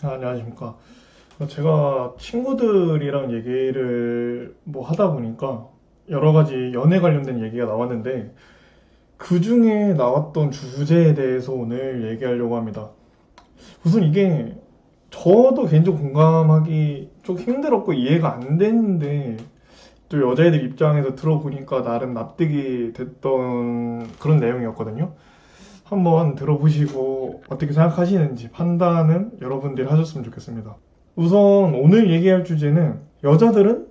아, 안녕하십니까. 제가 친구들이랑 얘기를 뭐 하다 보니까 여러 가지 연애 관련된 얘기가 나왔는데 그 중에 나왔던 주제에 대해서 오늘 얘기하려고 합니다. 우선 이게 저도 개인적으로 공감하기 좀 힘들었고 이해가 안 됐는데 또 여자애들 입장에서 들어보니까 나름 납득이 됐던 그런 내용이었거든요. 한번 들어보시고 어떻게 생각하시는지 판단은 여러분들이 하셨으면 좋겠습니다. 우선 오늘 얘기할 주제는 여자들은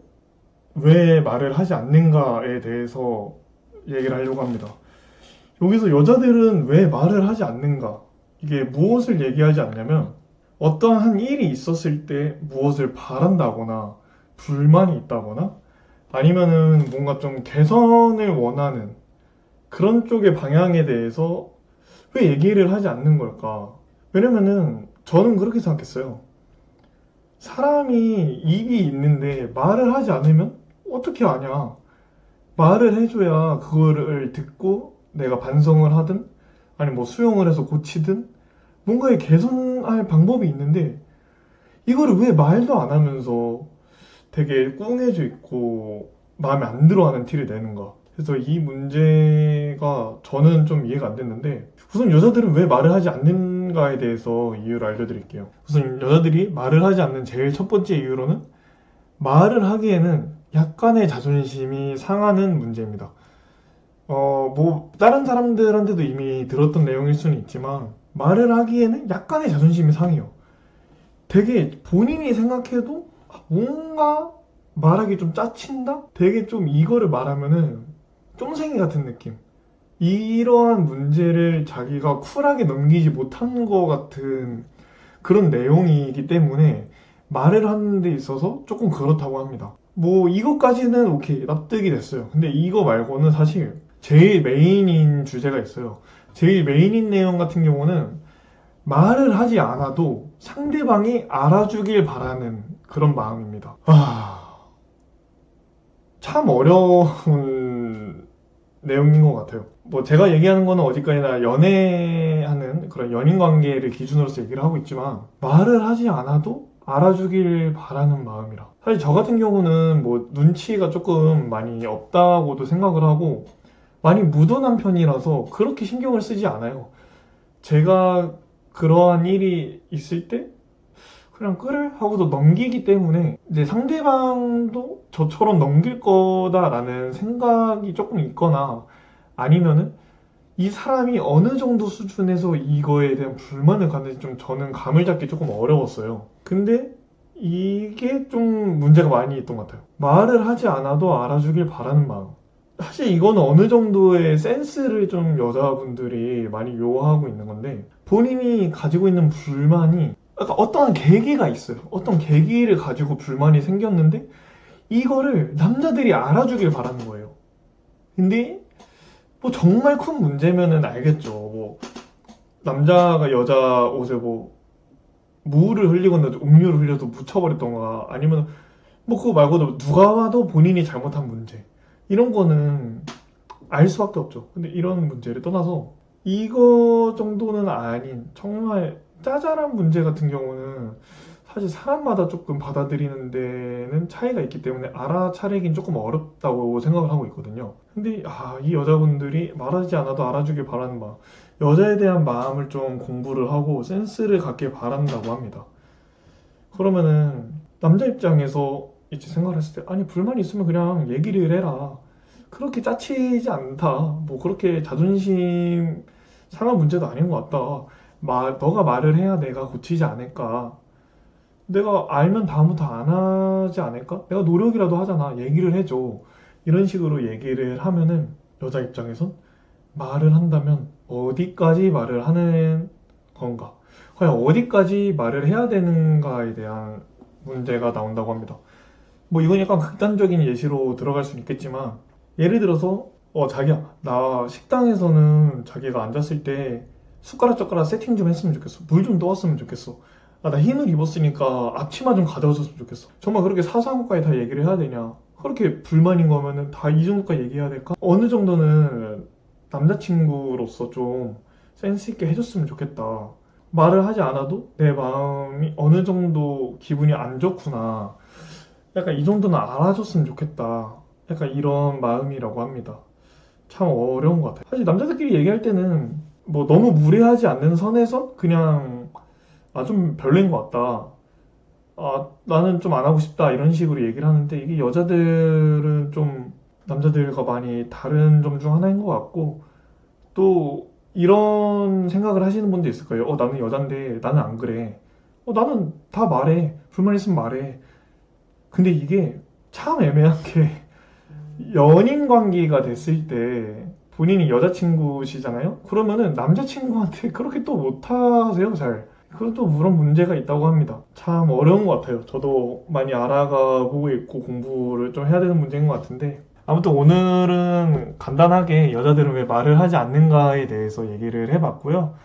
왜 말을 하지 않는가에 대해서 얘기를 하려고 합니다. 여기서 여자들은 왜 말을 하지 않는가? 이게 무엇을 얘기하지 않냐면 어떠한 일이 있었을 때 무엇을 바란다거나 불만이 있다거나 아니면은 뭔가 좀 개선을 원하는 그런 쪽의 방향에 대해서 왜 얘기를 하지 않는 걸까? 왜냐면은 저는 그렇게 생각했어요. 사람이 입이 있는데 말을 하지 않으면 어떻게 아냐? 말을 해줘야 그거를 듣고 내가 반성을 하든 아니 뭐 수용을 해서 고치든 뭔가에 개선할 방법이 있는데 이거를 왜 말도 안 하면서 되게 꿍해져 있고 마음에 안 들어하는 티를 내는가? 그래서 이 문제가 저는 좀 이해가 안 됐는데 우선 여자들은 왜 말을 하지 않는가에 대해서 이유를 알려드릴게요. 우선 여자들이 말을 하지 않는 제일 첫 번째 이유로는 말을 하기에는 약간의 자존심이 상하는 문제입니다. 어, 뭐, 다른 사람들한테도 이미 들었던 내용일 수는 있지만, 말을 하기에는 약간의 자존심이 상해요. 되게 본인이 생각해도 뭔가 말하기 좀 짜친다? 되게 좀 이거를 말하면은 쫌생이 같은 느낌. 이러한 문제를 자기가 쿨하게 넘기지 못한 것 같은 그런 내용이기 때문에 말을 하는 데 있어서 조금 그렇다고 합니다. 뭐 이것까지는 오케이 납득이 됐어요. 근데 이거 말고는 사실 제일 메인인 주제가 있어요. 제일 메인인 내용 같은 경우는 말을 하지 않아도 상대방이 알아주길 바라는 그런 마음입니다. 아, 참 어려운 내용인 것 같아요. 뭐 제가 얘기하는 거는 어디까지나 연애하는 그런 연인 관계를 기준으로서 얘기를 하고 있지만 말을 하지 않아도 알아주길 바라는 마음이라. 사실 저 같은 경우는 뭐 눈치가 조금 많이 없다고도 생각을 하고 많이 무던한 편이라서 그렇게 신경을 쓰지 않아요. 제가 그러한 일이 있을 때 그냥 그래 하고도 넘기기 때문에 내 상대방도 저처럼 넘길 거다라는 생각이 조금 있거나 아니면은 이 사람이 어느 정도 수준에서 이거에 대한 불만을 갖는지 좀 저는 감을 잡기 조금 어려웠어요. 근데 이게 좀 문제가 많이 있던 것 같아요. 말을 하지 않아도 알아주길 바라는 마음. 사실 이거는 어느 정도의 센스를 좀 여자분들이 많이 요하고 있는 건데 본인이 가지고 있는 불만이 약간 어떠한 계기가 있어요. 어떤 계기를 가지고 불만이 생겼는데 이거를 남자들이 알아주길 바라는 거예요. 근데 뭐 정말 큰 문제면은 알겠죠. 뭐 남자가 여자 옷에 뭐 물을 흘리거나 음료를 흘려서 묻혀버렸던가 아니면 뭐 그거 말고도 누가 와도 본인이 잘못한 문제 이런 거는 알 수밖에 없죠. 근데 이런 문제를 떠나서 이거 정도는 아닌 정말 짜잘한 문제 같은 경우는 사실 사람마다 조금 받아들이는 데는 차이가 있기 때문에 알아차리긴 조금 어렵다고 생각을 하고 있거든요. 근데 아, 이 여자분들이 말하지 않아도 알아주길 바라는 마음, 여자에 대한 마음을 좀 공부를 하고 센스를 갖길 바란다고 합니다. 그러면은 남자 입장에서 이제 생각을 했을 때 아니 불만이 있으면 그냥 얘기를 해라. 그렇게 짜치지 않다. 뭐 그렇게 자존심 상한 문제도 아닌 것 같다. 말, 너가 말을 해야 내가 고치지 않을까. 내가 알면 다음부터 안 하지 않을까? 내가 노력이라도 하잖아. 얘기를 해줘. 이런 식으로 얘기를 하면은 여자 입장에선 말을 한다면 어디까지 말을 하는 건가? 과연 어디까지 말을 해야 되는가에 대한 문제가 나온다고 합니다. 뭐 이건 약간 극단적인 예시로 들어갈 수는 있겠지만 예를 들어서 어 자기야 나 식당에서는 자기가 앉았을 때 숟가락 젓가락 세팅 좀 했으면 좋겠어. 물좀 떠왔으면 좋겠어. 아, 나 흰을 입었으니까 앞치마 좀 가져와줬으면 좋겠어. 정말 그렇게 사소한 것까지 다 얘기를 해야 되냐? 그렇게 불만인 거면은 다 이 정도까지 얘기해야 될까? 어느 정도는 남자친구로서 좀 센스 있게 해줬으면 좋겠다. 말을 하지 않아도 내 마음이 어느 정도 기분이 안 좋구나. 약간 이 정도는 알아줬으면 좋겠다. 약간 이런 마음이라고 합니다. 참 어려운 것 같아요. 사실 남자들끼리 얘기할 때는 뭐 너무 무례하지 않는 선에서 그냥 아 좀 별로인 것 같다. 아 나는 좀 안 하고 싶다 이런 식으로 얘기를 하는데 이게 여자들은 좀 남자들과 많이 다른 점 중 하나인 것 같고 또 이런 생각을 하시는 분도 있을 거예요. 어 나는 여잔데 나는 안 그래. 어 나는 다 말해. 불만 있으면 말해. 근데 이게 참 애매한 게 연인 관계가 됐을 때 본인이 여자친구시잖아요? 그러면은 남자친구한테 그렇게 또 못하세요, 잘. 또 그런 문제가 있다고 합니다. 참 어려운 것 같아요. 저도 많이 알아가 보고 있고 공부를 좀 해야 되는 문제인 것 같은데. 아무튼 오늘은 간단하게 여자들은 왜 말을 하지 않는가에 대해서 얘기를 해봤고요.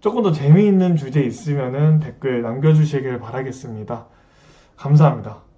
조금 더 재미있는 주제 있으면은 댓글 남겨주시길 바라겠습니다. 감사합니다.